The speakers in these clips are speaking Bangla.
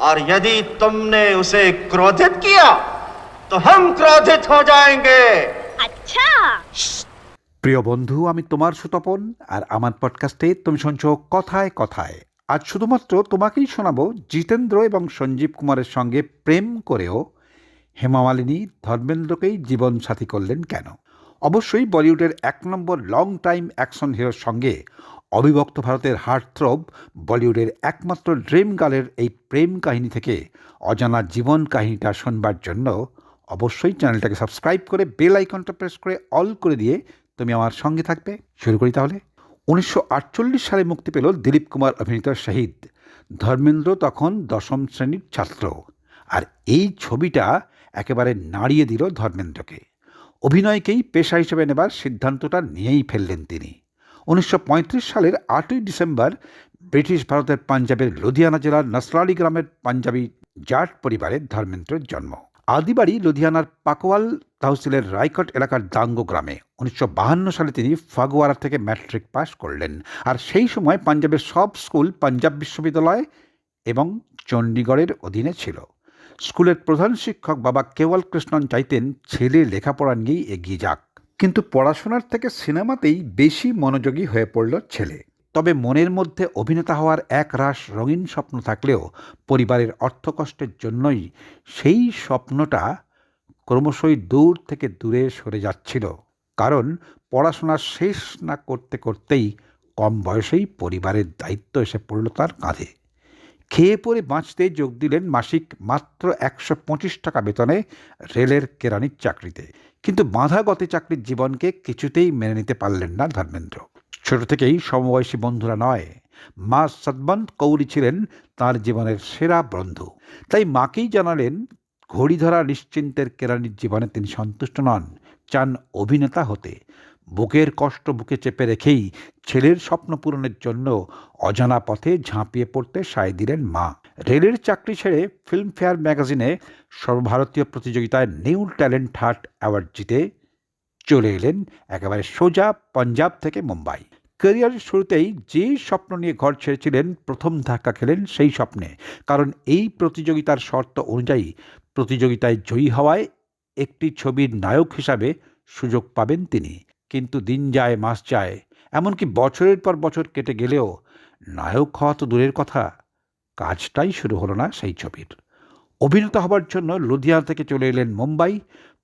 और यदि तुमने उसे क्रोधित किया तो हम क्रोधित हो जाएंगे अच्छा প্রিয় বন্ধু আমি তোমার সুতপন আর আমার পডকাস্টে তুমি শুনছো কথায় কথায় আজ শুধুমাত্র তোমাকেই শোনাবো জিতেন্দ্র এবং সঞ্জীব কুমারের সঙ্গে প্রেম করেও হেমামালিনী ধর্মেন্দ্রকেই জীবনসাথী করলেন কেন অবশ্যই বলিউডের এক নম্বর লং টাইম অ্যাকশন হিরোর সঙ্গে অবিভক্ত ভারতের হার্টথ্রব বলিউডের একমাত্র ড্রিম গার্লের এই প্রেম কাহিনী থেকে অজানা জীবন কাহিনীটা শোনবার জন্য অবশ্যই চ্যানেলটাকে সাবস্ক্রাইব করে বেল আইকনটা প্রেস করে অল করে দিয়ে তুমি আমার সঙ্গে থাকবে। শুরু করি তাহলে। উনিশশো আটচল্লিশ সালে মুক্তি পেল দিলীপ কুমার অভিনীত শহীদ। ধর্মেন্দ্র তখন দশম শ্রেণির ছাত্র। আর এই ছবিটা একেবারে নাড়িয়ে দিল ধর্মেন্দ্রকে। অভিনয়কেই পেশা হিসেবে নেবার সিদ্ধান্তটা নিয়েই ফেললেন তিনি। উনিশশো পঁয়ত্রিশ সালের আটই ডিসেম্বর ব্রিটিশ ভারতের পাঞ্জাবের লুধিয়ানা জেলার নসরালি গ্রামের পাঞ্জাবি জাট পরিবারে ধর্মেন্দ্রের জন্ম। আদিবাড়ি লুধিয়ানার পাকওয়াল তহসিলের রায়কট এলাকার দাঙ্গো গ্রামে উনিশশো সালে তিনি ফাগুয়ারা থেকে ম্যাট্রিক পাশ করলেন। আর সেই সময় পাঞ্জাবের সব স্কুল পাঞ্জাব বিশ্ববিদ্যালয় এবং চণ্ডীগড়ের অধীনে ছিল। স্কুলের প্রধান শিক্ষক বাবা কেওয়াল কৃষ্ণন চাইতেন ছেলে লেখাপড়া নিয়েই এগিয়ে যাক। কিন্তু পড়াশোনার থেকে সিনেমাতেই বেশি মনোযোগী হয়ে পড়ল ছেলে। তবে মনের মধ্যে অভিনেতা হওয়ার এক রাস রঙিন স্বপ্ন থাকলেও পরিবারের অর্থকষ্টের জন্যই সেই স্বপ্নটা ক্রমশই দূর থেকে দূরে সরে যাচ্ছিল। কারণ পড়াশোনা শেষ না করতে করতেই কম বয়সেই পরিবারের দায়িত্ব এসে পড়ল তার কাঁধে। খেয়ে পরে বাঁচতে যোগ দিলেন মাসিক মাত্র একশো পঁচিশ টাকা বেতনে রেলের কেরানির চাকরিতে। কিন্তু বাঁধাগতে চাকরির জীবনকে কিছুতেই মেনে নিতে পারলেন না ধর্মেন্দ্র। ছোট থেকেই সমবয়সী বন্ধুরা নয়, মা সদবন্ত কৌরি ছিলেন তার জীবনের সেরা বন্ধু। তাই মাকেই জানালেন, ঘড়ি ধরা নিশ্চিন্তের কেরানির জীবনে তিনি সন্তুষ্ট নন, চান অভিনেতা হতে। বুকের কষ্ট বুকে চেপে রেখেই ছেলের স্বপ্ন পূরণের জন্য অজানা পথে ঝাঁপিয়ে পড়তে সায় দিলেন মা। রেলের চাকরি ছেড়ে ফিল্মফেয়ার ম্যাগাজিনে সর্বভারতীয় প্রতিযোগিতায় নিউ ট্যালেন্ট হার্ট অ্যাওয়ার্ড জিতে চলে এলেন একেবারে সোজা পাঞ্জাব থেকে মুম্বাই। ক্যারিয়ারের শুরুতেই যে স্বপ্ন নিয়ে ঘর ছেড়েছিলেন, প্রথম ধাক্কা খেলেন সেই স্বপ্নে। কারণ এই প্রতিযোগিতার শর্ত অনুযায়ী প্রতিযোগিতায় জয়ী হওয়ায় একটি ছবির নায়ক হিসাবে সুযোগ পাবেন তিনি। কিন্তু দিন যায়, মাস যায়। এমনকি বছরের পর বছর কেটে গেলেও নায়ক হওয়া তো দূরের কথা। কাজটাই শুরু হলো না সেই ছবির। অভিনেতা হবার জন্য লুধিয়ানা থেকে চলে এলেন মুম্বাই।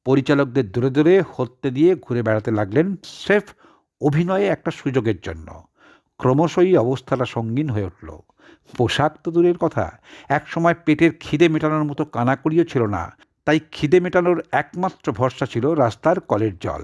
পরিচালকদের দূরে দূরে হত্যে দিয়ে ঘুরে বেড়াতে লাগলেন স্রেফ অভিনয়ে একটা সুযোগের জন্য। ক্রমশই অবস্থাটা সঙ্গীন হয়ে উঠল। পোশাক তো দূরের কথা। একসময় পেটের খিদে মেটানোর মতো কানাকড়িও ছিল না। তাই খিদে মেটানোর একমাত্র ভরসা ছিল রাস্তার কলের জল।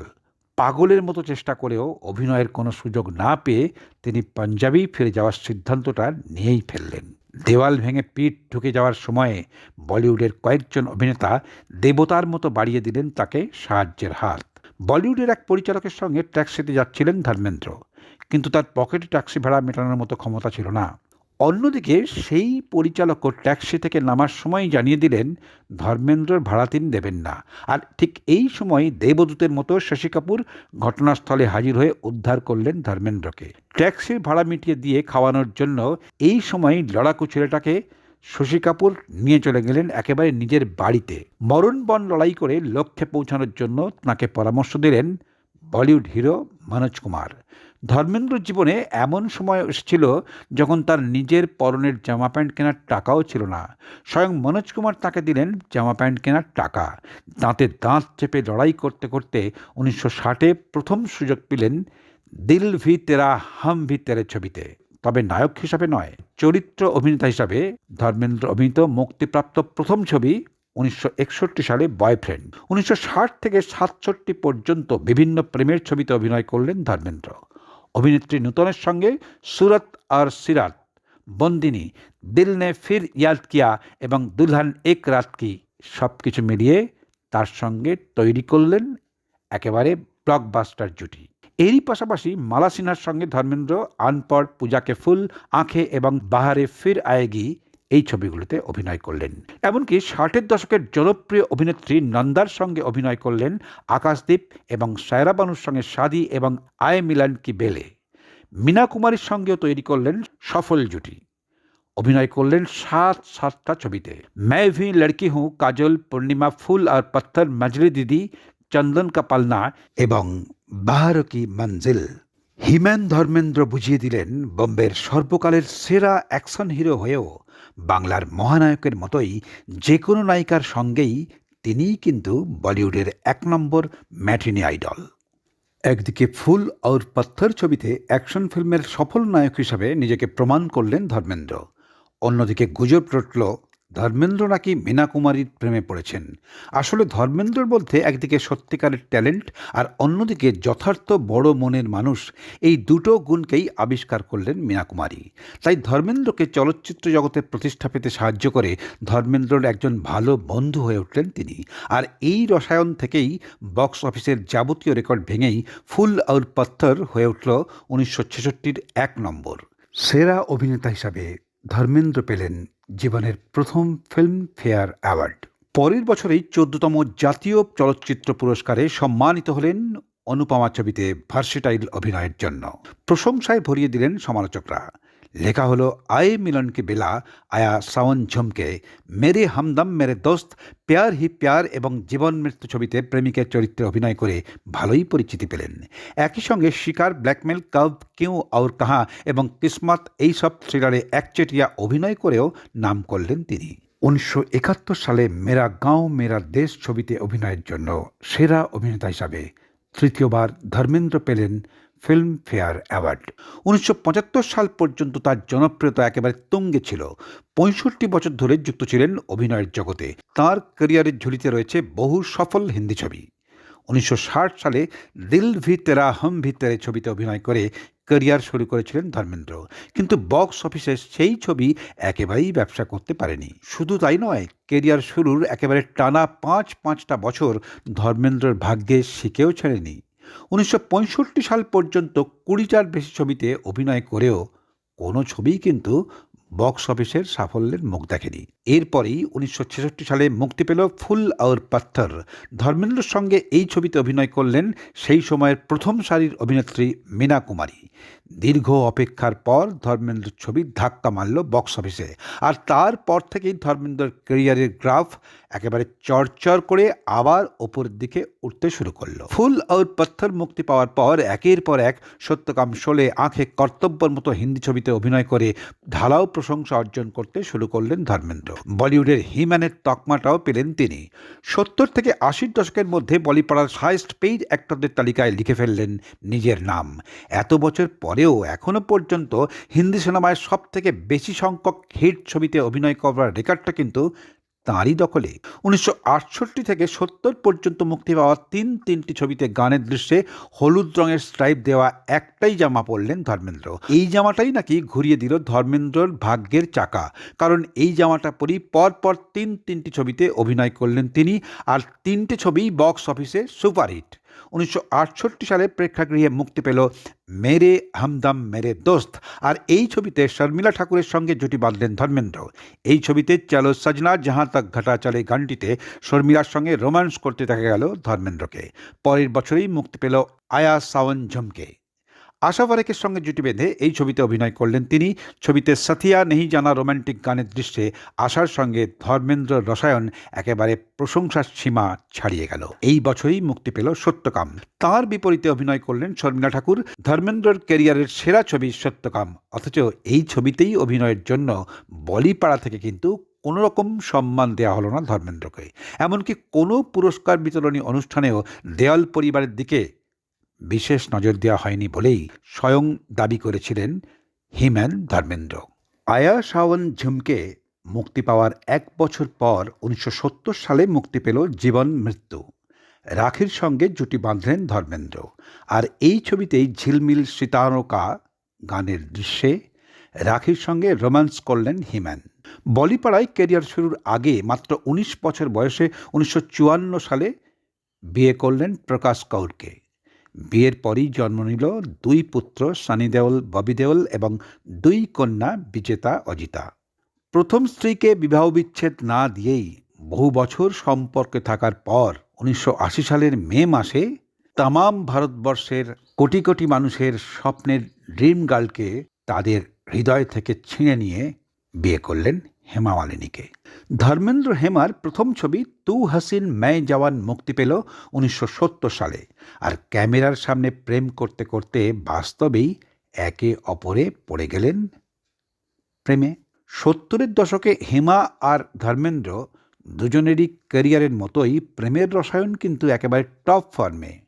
পাগলের মতো চেষ্টা করেও অভিনয়ের কোনো সুযোগ না পেয়ে তিনি পাঞ্জাবি ফিরে যাওয়ার সিদ্ধান্তটা নিয়েই ফেললেন। দেওয়াল ভেঙে পিঠ ঢুকে যাওয়ার সময়ে বলিউডের কয়েকজন অভিনেতা দেবতার মতো বাড়িয়ে দিলেন তাকে সাহায্যের হাত। বলিউডের এক পরিচালকের সঙ্গে ট্যাক্সিতে যাচ্ছিলেন ধর্মেন্দ্র। কিন্তু তার পকেটে ট্যাক্সি ভাড়া মেটানোর মতো ক্ষমতা ছিল না। অন্যদিকে সেই পরিচালকও ট্যাক্সি থেকে নামার সময় জানিয়ে দিলেন, ধর্মেন্দ্রর ভাড়া তিনি দেবেন না। আর ঠিক এই সময় দেবদূতের মতো শশী কাপুর ঘটনাস্থলে হাজির হয়ে উদ্ধার করলেন ধর্মেন্দ্রকে। ট্যাক্সির ভাড়া মিটিয়ে দিয়ে খাওয়ানোর জন্য এই সময় লড়াকু ছেলেটাকে শশী কাপুর নিয়ে চলে গেলেন একেবারে নিজের বাড়িতে। মরণবন লড়াই করে লক্ষ্যে পৌঁছানোর জন্য তাকে পরামর্শ দিলেন বলিউড হিরো মনোজ কুমার। ধর্মেন্দ্র জীবনে এমন সময় এসেছিল যখন তার নিজের পরনের জামা প্যান্ট কেনার টাকাও ছিল না। স্বয়ং মনোজ কুমার তাকে দিলেন জামা প্যান্ট কেনার টাকা। দাঁতে দাঁত চেপে লড়াই করতে করতে উনিশশো ষাটে প্রথম সুযোগ পেলেন দিল ভি তেরা, হাম ভি তেরে ছবিতে। তবে নায়ক হিসাবে নয়, চরিত্র অভিনেতা হিসাবে ধর্মেন্দ্র অভিনীত মুক্তিপ্রাপ্ত প্রথম ছবি উনিশশো একষট্টি সালে বয়ফ্রেন্ড। উনিশশো ষাট থেকে সাতষট্টি পর্যন্ত বিভিন্ন প্রেমের ছবিতে অভিনয় করলেন ধর্মেন্দ্র। অভিনেত্রী নূতনের সঙ্গে সুরত আর সিরাত, বন্দিনী, দিল নে ফির ইয়াদ কিয়া এবং দুলহান এক রাত কি সব কিছু মিলিয়ে তার সঙ্গে তৈরি করলেন একেবারে ব্লকবাস্টার জুটি। এরই পাশাপাশি মালা সিনহার সঙ্গে ধর্মেন্দ্র আনপড়, পূজাকে ফুল, আঁখে এবং বাহারে ফির আয়েগি এই ছবিগুলোতে অভিনয় করলেন। এমনকি ষাটের দশকের জনপ্রিয় অভিনেত্রী নন্দার সঙ্গে অভিনয় করলেন আকাশদীপ এবং সায়রা বানুর সঙ্গে সাদি এবং আয় মিলান কি বেলে। মীনা কুমারীর সঙ্গেও তৈরি করলেন সফল জুটি। অভিনয় করলেন সাত, সাতটা ছবিতে। ম্যায় ভি লড়কি হুঁ, কাজল, পূর্ণিমা ফুল আর পত্থর মজলি দিদি, চন্দন কাপালনা এবং বাহার কি মঞ্জিল। হিমেন ধর্মেন্দ্র বুঝিয়ে দিলেন বোম্বের সর্বকালের সেরা অ্যাকশন হিরো হয়েও বাংলার মহানায়কের মতোই যে কোনো নায়িকার সঙ্গেই তিনিই কিন্তু বলিউডের এক নম্বর ম্যাটিনি আইডল। একদিকে ফুল আর পাথর ছবিতে অ্যাকশন ফিল্মের সফল নায়ক হিসাবে নিজেকে প্রমাণ করলেন ধর্মেন্দ্র। অন্যদিকে গুজব রটল ধর্মেন্দ্র নাকি মীনা কুমারীর প্রেমে পড়েছেন? আসলে ধর্মেন্দ্রর বলতে একদিকে সত্যিকারের ট্যালেন্ট আর অন্যদিকে যথার্থ বড় মনের মানুষ, এই দুটো গুণকেই আবিষ্কার করলেন মীনা কুমারী তাই ধর্মেন্দ্রকে চলচ্চিত্র জগতে প্রতিষ্ঠা পেতে সাহায্য করে ধর্মেন্দ্রর একজন ভালো বন্ধু হয়ে উঠলেন তিনি। আর এই রসায়ন থেকেই বক্স অফিসের যাবতীয় রেকর্ড ভেঙেই ফুল আর পাথর হয়ে উঠল উনিশশো ছেষট্টির এক নম্বর। সেরা অভিনেতা হিসাবে ধর্মেন্দ্র পেলেন জীবনের প্রথম ফিল্ম ফেয়ার অ্যাওয়ার্ড। পরের বছরেই চোদ্দতম জাতীয় চলচ্চিত্র পুরস্কারে সম্মানিত হলেন অনুপমা ছবিতে ভার্সিটাইল অভিনয়ের জন্য। প্রশংসায় ভরিয়ে দিলেন সমালোচকরা। লেখা হলো আয়ে মিলন কি বেলা, আয়া সাওন ঝুমকে। মেরে হামদম, মেরে দোস্ত, প্যার হি প্যার এবং জীবন মৃত্যু ছবিতে প্রেমিকের চরিত্রে অভিনয় করে ভালোই পরিচিতি পেলেন। একই সঙ্গে শিকার, ব্ল্যাকমেল, কব, কেউ, আউর কাহা এবং কিসমত এইসব থ্রিলারে একচেটিয়া অভিনয় করেও নাম করলেন তিনি। উনিশশো একাত্তর সালে মেরা গাঁও, মেরা দেশ ছবিতে অভিনয়ের জন্য সেরা অভিনেতা হিসাবে তৃতীয়বার ধর্মেন্দ্র পেলেন ফিল্ম ফেয়ার অ্যাওয়ার্ড। উনিশশো পঁচাত্তর সাল পর্যন্ত তার জনপ্রিয়তা একেবারে তুঙ্গে ছিল। পঁয়ষট্টি বছর ধরে যুক্ত ছিলেন অভিনয়ের জগতে। তার ক্যারিয়ারের ঝুলিতে রয়েছে বহু সফল হিন্দি ছবি। উনিশশো ষাট সালে দিল ভি তেরা হম ভি তেরে ছবিতে অভিনয় করে ক্যারিয়ার শুরু করেছিলেন ধর্মেন্দ্র। কিন্তু বক্স অফিসে সেই ছবি একেবারেই ব্যবসা করতে পারেনি। শুধু তাই নয় কেরিয়ার শুরুর একেবারে টানা পাঁচ পাঁচটা বছর ধর্মেন্দ্রর ভাগ্যে শিখেও ছেড়েনি। উনিশশো পঁয়ষট্টি সাল পর্যন্ত কুড়িটার বেশি ছবিতে অভিনয় করেও কোনো ছবিই কিন্তু বক্স অফিসের সাফল্যের মুখ দেখেনি। এরপরেই উনিশশো ছেষট্টি সালে মুক্তি পেল ফুল আওয়ার পাথর ধর্মেন্দ্রর সঙ্গে এই ছবিতে অভিনয় করলেন সেই সময়ের প্রথম সারির অভিনেত্রী মীনা কুমারী। দীর্ঘ অপেক্ষার পর ধর্মেন্দ্রের ছবি ধাক্কা মারল বক্স অফিসে আর তারপর থেকেই ধর্মেন্দ্রর ক্যারিয়ারের গ্রাফ একেবারে চরচর করে আবার ওপরের দিকে উঠতে শুরু করল। ফুল আর পাথর মুক্তি পাওয়ার পর একের পর এক সত্যকাম শোলে আঁখে কর্তব্যের মতো হিন্দি ছবিতে অভিনয় করে ঢালাও প্রশংসা অর্জন করতে শুরু করলেন ধর্মেন্দ্র। বলিউডের হিম্যানের তকমাটাও পেলেন তিনি। সত্তর থেকে আশির দশকের মধ্যে বলিপাড়ার হাইস্ট পেইড অ্যাক্টরদের তালিকায় লিখে ফেললেন নিজের নাম। এত বছর পরেও এখনও পর্যন্ত হিন্দি সিনেমায় সব থেকে বেশি সংখ্যক হিট ছবিতে অভিনয় করার রেকর্ডটা কিন্তু তাঁরই দখলে। উনিশশো আটষট্টি থেকে সত্তর পর্যন্ত মুক্তি পাওয়া তিন তিনটি ছবিতে গানের দৃশ্যে হলুদ রঙের স্ট্রাইপ দেওয়া একটাই জামা পরলেন ধর্মেন্দ্র। এই জামাটাই নাকি ঘুরিয়ে দিল ধর্মেন্দ্রর ভাগ্যের চাকা। কারণ এই জামাটা পরেই পরপর তিন তিনটি ছবিতে অভিনয় করলেন তিনি আর তিনটে ছবিই বক্স অফিসে সুপারহিট। উনিশশো আটষট্টি সালে প্রেক্ষাগৃহে মুক্তি পেল মেরে হামদাম মেরে দোস্ত। আর এই ছবিতে শর্মিলা ঠাকুরের সঙ্গে জুটি বাঁধলেন ধর্মেন্দ্র। এই ছবিতে চলো সজনা জাহাঁ তক ঘটা চলে গানটিতে শর্মিলার সঙ্গে রোমান্স করতে দেখা গেল ধর্মেন্দ্রকে। পরের বছরেই মুক্তি পেল আয়া সাওন ঝমকে। আশা পারেকের সঙ্গে জুটি বেঁধে এই ছবিতে অভিনয় করলেন তিনি। ছবিতে সাথিয়া নেহি জানা রোম্যান্টিক গানের দৃশ্যে আশার সঙ্গে ধর্মেন্দ্র রসায়ন একেবারে প্রশংসার সীমা ছাড়িয়ে গেল। এই বছরই মুক্তি পেল সত্যকাম। তার বিপরীতে অভিনয় করলেন শর্মিলা ঠাকুর। ধর্মেন্দ্রর ক্যারিয়ারের সেরা ছবি সত্যকাম। অথচ এই ছবিতেই অভিনয়ের জন্য বলিপাড়া থেকে কিন্তু কোনো রকম সম্মান দেওয়া হলো না ধর্মেন্দ্রকে। এমনকি কোনো পুরস্কার বিতরণী অনুষ্ঠানেও দেওয়াল পরিবারের দিকে বিশেষ নজর দেওয়া হয়নি বলেই স্বয়ং দাবি করেছিলেন হিম্যান ধর্মেন্দ্র। আয়া শাওন ঝুমকে মুক্তি পাওয়ার এক বছর পর উনিশশো সত্তর সালে মুক্তি পেল জীবন মৃত্যু। রাখির সঙ্গে জুটি বাঁধলেন ধর্মেন্দ্র। আর এই ছবিতেই ঝিলমিল সীতারকা গানের দৃশ্যে রাখির সঙ্গে রোম্যান্স করলেন হিম্যান বলিপাড়ায় কেরিয়ার শুরুর আগে মাত্র উনিশ বছর বয়সে উনিশশো চুয়ান্ন সালে বিয়ে করলেন প্রকাশ কৌরকে। বিয়ের পরই জন্ম নিল দুই পুত্র সানি দেওল ববি দেওল এবং দুই কন্যা বিজেতা অজিতা। প্রথম স্ত্রীকে বিবাহ বিচ্ছেদ না দিয়েই বহু বছর সম্পর্কে থাকার পর উনিশশো আশি সালের মে মাসে তামাম ভারতবর্ষের কোটি কোটি মানুষের স্বপ্নের ড্রিম গার্লকে তাদের হৃদয় থেকে ছিঁড়ে নিয়ে বিয়ে করলেন। হেমা মালিনীকে ধর্মেন্দ্র হেমার প্রথম ছবি তু হাসিন ম্যায় জওয়ান মুক্তি পেল উনিশশো সত্তর সালে। আর ক্যামেরার সামনে প্রেম করতে করতে বাস্তবেই একে অপরে পড়ে গেলেন প্রেমে। সত্তরের দশকে হেমা আর ধর্মেন্দ্র দুজনেরই ক্যারিয়ারের মতোই প্রেমের রসায়ন কিন্তু একেবারে টপ ফর্মে।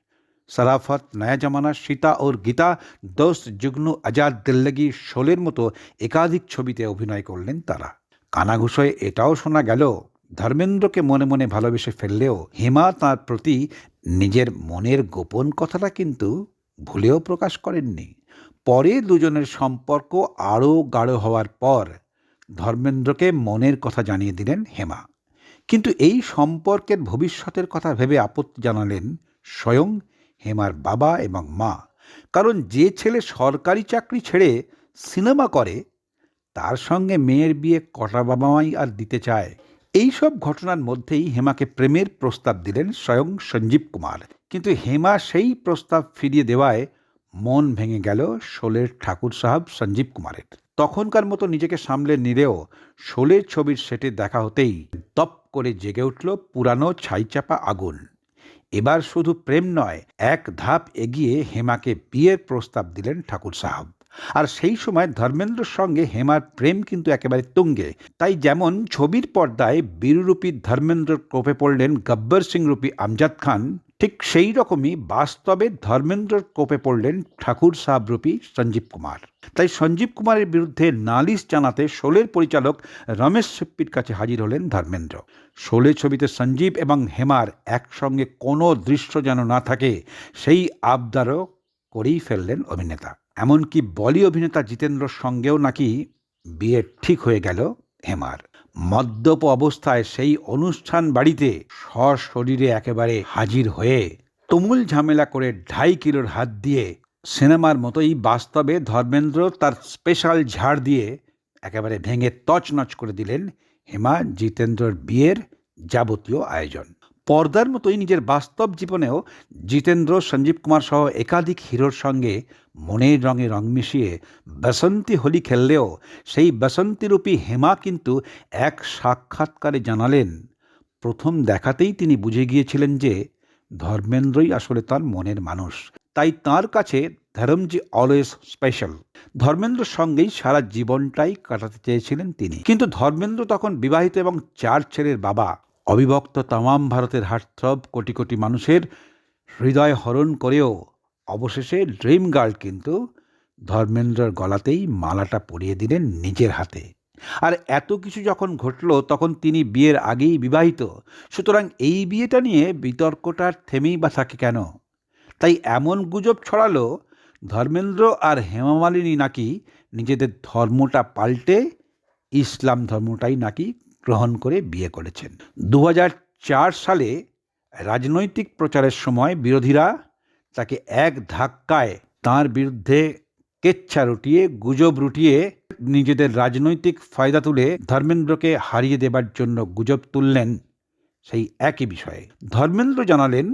সারাফত, নয়া জামানা, সীতা ওর গীতা, দোস্ত, যুগ্ন, আজাদ, দিল্লগি, শোলের মতো একাধিক ছবিতে অভিনয় করলেন তারা। কানাঘুষোয় এটাও শোনা গেল, ধর্মেন্দ্রকে মনে মনে ভালোবেসে ফেললেও হেমা তার প্রতি নিজের মনের গোপন কথাটা কিন্তু ভুলেও প্রকাশ করেননি। পরে দুজনের সম্পর্ক আরও গাঢ় হওয়ার পর ধর্মেন্দ্রকে মনের কথা জানিয়ে দিলেন হেমা। কিন্তু এই সম্পর্কের ভবিষ্যতের কথা ভেবে আপত্তি জানালেন স্বয়ং হেমার বাবা এবং মা। কারণ যে ছেলে সরকারি চাকরি ছেড়ে সিনেমা করে তার সঙ্গে মেয়ের বিয়ে কটা বাবা মাই আর দিতে চায়? এই সব ঘটনার মধ্যেই হেমাকে প্রেমের প্রস্তাব দিলেন স্বয়ং সঞ্জীব কুমার। কিন্তু হেমা সেই প্রস্তাব ফিরিয়ে দেওয়ায় মন ভেঙে গেল শোলের ঠাকুর সাহেব সঞ্জীব কুমারের। তখনকার মতো নিজেকে সামলে নিলেও শোলের ছবির সেটে দেখা হতেই দপ করে জেগে উঠল পুরানো ছাইচাপা আগুন। এবার শুধু প্রেম নয়, এক ধাপ এগিয়ে হেমাকে বিয়ের প্রস্তাব দিলেন ঠাকুর সাহেব। আর সেই সময় ধর্মেন্দ্রর সঙ্গে হেমার প্রেম কিন্তু একেবারে তুঙ্গে। তাই যেমন ছবির পর্দায় বীররূপী ধর্মেন্দ্রর কোপে পড়লেন গব্বর সিং রূপী আমজাদ খান, ঠিক সেই রকমই বাস্তবে ধর্মেন্দ্রর কোপে পড়লেন ঠাকুর সাহেব রূপী সঞ্জীব কুমার। তাই সঞ্জীব কুমারের বিরুদ্ধে নালিশ জানাতে শোলের পরিচালক রমেশ সিপ্পির কাছে হাজির হলেন ধর্মেন্দ্র। শোলে ছবিতে সঞ্জীব এবং হেমার একসঙ্গে কোনো দৃশ্য যেন না থাকে, সেই আবদারও করেই ফেললেন অভিনেতা। এমনকি বলি অভিনেতা জিতেন্দ্রর সঙ্গেও নাকি বিয়ে ঠিক হয়ে গেল হেমার। মদ্যপ অবস্থায় সেই অনুষ্ঠান বাড়িতে সশরীরে একেবারে হাজির হয়ে তুমুল ঝামেলা করে ঢাই কিলোর হাত দিয়ে সিনেমার মতোই বাস্তবে ধর্মেন্দ্র তার স্পেশাল ঝাড় দিয়ে একেবারে ভেঙে তছনছ করে দিলেন হেমা জিতেন্দ্রর বিয়ের যাবতীয় আয়োজন। পর্দার মতোই নিজের বাস্তব জীবনেও জিতেন্দ্র, সঞ্জীব কুমার সহ একাধিক হিরোর সঙ্গে মনের রঙে রং মিশিয়ে বসন্তী হোলি খেললেও সেই বসন্তীরূপী হেমা কিন্তু এক সাক্ষাৎকারে জানালেন, প্রথম দেখাতেই তিনি বুঝে গিয়েছিলেন যে ধর্মেন্দ্রই আসলে তার মনের মানুষ। তাই তার কাছে ধরমজি অলওয়েজ স্পেশাল। ধর্মেন্দ্রর সঙ্গেই সারা জীবনটাই কাটাতে চেয়েছিলেন তিনি। কিন্তু ধর্মেন্দ্র তখন বিবাহিত এবং চার ছেলের বাবা। অবিভক্ত তামাম ভারতের হার্টথ্রব কোটি কোটি মানুষের হৃদয় হরণ করেও অবশেষে ড্রিম গার্ল কিন্তু ধর্মেন্দ্রর গলাতেই মালাটা পরিয়ে দিলেন নিজের হাতে। আর এত কিছু যখন ঘটল, তখন তিনি বিয়ের আগেই বিবাহিত। সুতরাং এই বিয়েটা নিয়ে বিতর্কটার থেমেই বা থাকে কেন? তাই এমন গুজব ছড়ালো, ধর্মেন্দ্র আর হেমামালিনী নাকি নিজেদের ধর্মটা পাল্টে, ইসলাম ধর্মটাই নাকি গ্রহণ করে বিয়ে করেছেন। দু হাজার চার সালে রাজনৈতিক প্রচারের সময় বিরোধীরা তাকে এক ধাক্কায় তার বিরুদ্ধে কেচ্ছা রুটিয়ে, গুজব রুটিয়ে নিজেদের রাজনৈতিক ফায়দা তুলে ধর্মেন্দ্রকে হারিয়ে দেবার জন্য গুজব তুললেন সেই একই বিষয়ে। ধর্মেন্দ্র জানালেন,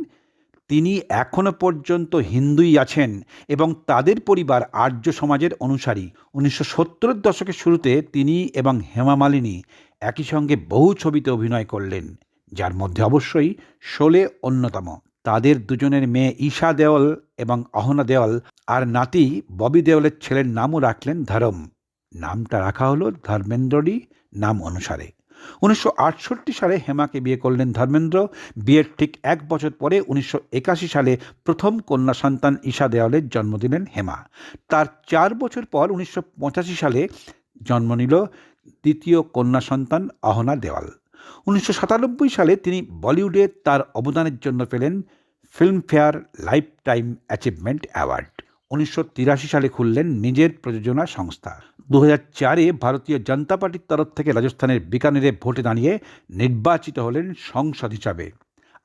তিনি এখনও পর্যন্ত হিন্দুই আছেন এবং তাদের পরিবার আর্য সমাজের অনুসারী। উনিশশো সত্তরের দশকের শুরুতে তিনি এবং হেমা মালিনী একই সঙ্গে বহু ছবিতে অভিনয় করলেন, যার মধ্যে অবশ্যই শোলে অন্যতম। তাদের দুজনের মেয়ে ঈশা দেওয়াল এবং অহনা দেওয়াল আর নাতি ববি দেওয়ালের ছেলের নামও রাখলেন ধরম। নামটা রাখা হলো ধর্মেন্দ্ররই নাম অনুসারে। উনিশশো আটষট্টি সালে হেমাকে বিয়ে করলেন ধর্মেন্দ্র। বিয়ের ঠিক এক বছর পরে উনিশশো একাশি সালে প্রথম কন্যা সন্তান ঈশা দেওয়ালের জন্ম দিলেন হেমা। তার চার বছর পর উনিশশো পঁচাশি সালে জন্ম নিল দ্বিতীয় কন্যা সন্তান অহনা দেওয়াল। উনিশশো সাতানব্বই সালে তিনি বলিউডে তার অবদানের জন্য পেলেন Filmfare lifetime achievement award. উনিশশো তিরাশি সালে খুললেন নিজের প্রযোজনা সংস্থা। দু চারে ভারতীয় জনতা পার্টির তরফ থেকে রাজস্থানের বিকানেরে ভোটে দাঁড়িয়ে নির্বাচিত হলেন সংসদ হিসাবে।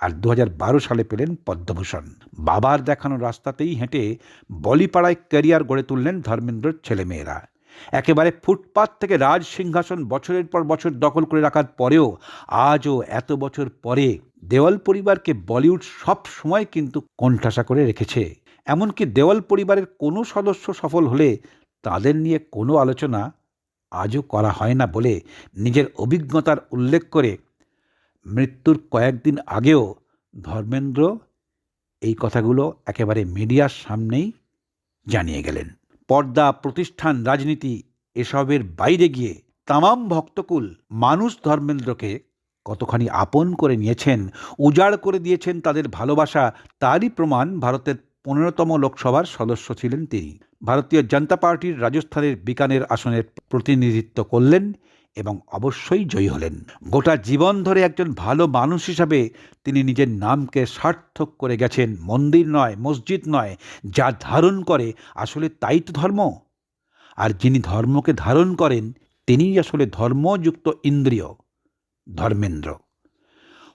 আর দু সালে পেলেন পদ্মভূষণ। বাবার দেখানো রাস্তাতেই হেঁটে বলিপাড়ায় ক্যারিয়ার গড়ে তুললেন ধর্মেন্দ্রর ছেলেমেয়েরা। একেবারে ফুটপাত থেকে রাজ সিংহাসন বছরের পর বছর দখল করে রাখার পরেও আজও এত বছর পরে দেওয়াল পরিবারকে বলিউড সব সময় কিন্তু কোণঠাসা করে রেখেছে। এমনকি দেওয়াল পরিবারের কোনো সদস্য সফল হলে তাদের নিয়ে কোনো আলোচনা আজও করা হয় না বলে নিজের অভিজ্ঞতার উল্লেখ করে মৃত্যুর কয়েকদিন আগেও ধর্মেন্দ্র এই কথাগুলো একেবারে মিডিয়ার সামনেই জানিয়ে গেলেন। পর্দা, প্রতিষ্ঠান, রাজনীতি, এসবের বাইরে গিয়ে তামাম ভক্তকুল মানুষ ধর্মেন্দ্রকে কতখানি আপন করে নিয়েছেন, উজাড় করে দিয়েছেন তাদের ভালোবাসা, তারই প্রমাণ ভারতের পনেরোতম লোকসভার সদস্য ছিলেন তিনি। ভারতীয় জনতা পার্টির রাজস্থানের বিকানের আসনের প্রতিনিধিত্ব করলেন এবং অবশ্যই জয়ী হলেন। গোটা জীবন ধরে একজন ভালো মানুষ হিসাবে তিনি নিজের নামকে সার্থক করে গেছেন। মন্দির নয়, মসজিদ নয়, যা ধারণ করে আসলে তাই তো ধর্ম। আর যিনি ধর্মকে ধারণ করেন, তিনিই আসলে ধর্মযুক্ত ইন্দ্রিয়, ধর্মেন্দ্র।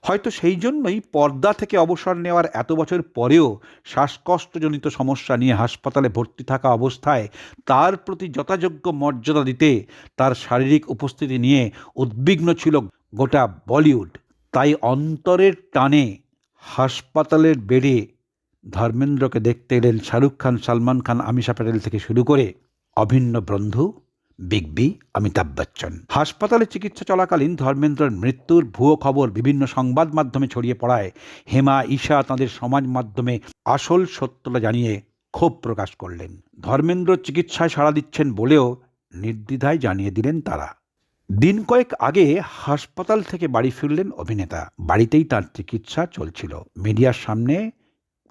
হয়তো সেই জন্যই পর্দা থেকে অবসর নেওয়ার এত বছর পরেও শ্বাসকষ্টজনিত সমস্যা নিয়ে হাসপাতালে ভর্তি থাকা অবস্থায় তার প্রতি যথাযোগ্য মর্যাদা দিতে তার শারীরিক উপস্থিতি নিয়ে উদ্বিগ্ন ছিল গোটা বলিউড। তাই অন্তরের টানে হাসপাতালের বেডে ধর্মেন্দ্রকে দেখতে এলেন শাহরুখ খান, সালমান খান আমিষা প্যাটেল থেকে শুরু করে অভিন্ন বন্ধু। Big B, Amitabh Bachchan. হাসপাতালে চিকিৎসা চলাকালীন ধর্মেন্দ্রর মৃত্যুর ভুয়ো খবর বিভিন্ন সংবাদ মাধ্যমে ছড়িয়ে পড়ায় হেমা, ঈশা তাঁদের সমাজ মাধ্যমে আসল সত্যটা জানিয়ে ক্ষোভ প্রকাশ করলেন। ধর্মেন্দ্র চিকিৎসায় সাড়া দিচ্ছেন বলেও নির্দ্বিধায় জানিয়ে দিলেন তারা। দিন কয়েক আগে হাসপাতাল থেকে বাড়ি ফিরলেন অভিনেতা। বাড়িতেই তার চিকিৎসা চলছিল। মিডিয়ার সামনে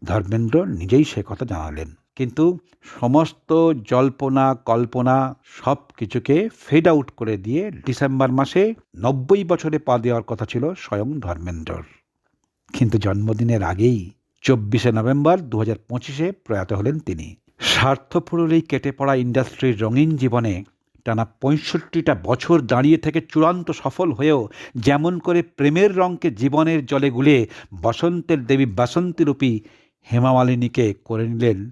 ধর্মেন্দ্র নিজেই সে কথা জানালেন। কিন্তু সমস্ত জল্পনা, কল্পনা সব কিছুকে ফেড আউট করে দিয়ে ডিসেম্বর মাসে নব্বই বছরে পা দেওয়ার কথা ছিল স্বয়ং ধর্মেন্দ্রর। কিন্তু জন্মদিনের আগেই চব্বিশে নভেম্বর দু হাজার পঁচিশে প্রয়াত হলেন তিনি। স্বার্থপুরলেই কেটে পড়া ইন্ডাস্ট্রির রঙিন জীবনে টানা পঁয়ষট্টিটা বছর দাঁড়িয়ে থেকে চূড়ান্ত সফল হয়েও যেমন করে প্রেমের রঙকে জীবনের জলে গুলে বসন্তের দেবী বাসন্তী হেমা মালিনীকে করে নিলেন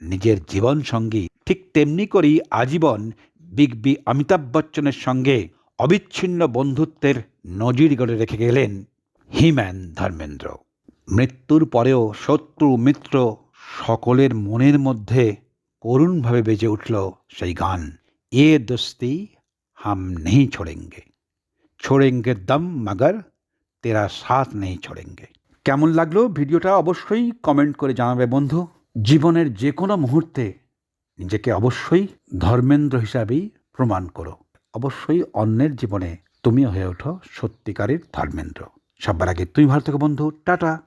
নিজের জীবন সঙ্গী ঠিক তেমনি করেই আজীবন বিগ বি অমিতাভ বচ্চনের সঙ্গে অবিচ্ছিন্ন বন্ধুত্বের নজির গড়ে রেখে গেলেন হিম্যান ধর্মেন্দ্র। মৃত্যুর পরেও শত্রু, মিত্র সকলের মনের মধ্যে করুণভাবে বেজে উঠল সেই গান। এ দোস্তি, হাম নেই ছোড়েঙ্গে। ছোড়েঙ্গে দম মগর, তেরা সাথ নেই ছোড়েঙ্গে। কেমন লাগল ভিডিওটা অবশ্যই কমেন্ট করে জানাবে বন্ধু। জীবনের যে কোনো মুহূর্তে নিজেকে অবশ্যই ধর্মেন্দ্র হিসাবেই প্রমাণ করো। অবশ্যই অন্যের জীবনে তুমি হয়ে ওঠো সত্যিকারের ধর্মেন্দ্র। সবার আগে তুমি ভালো বন্ধু। টাটা।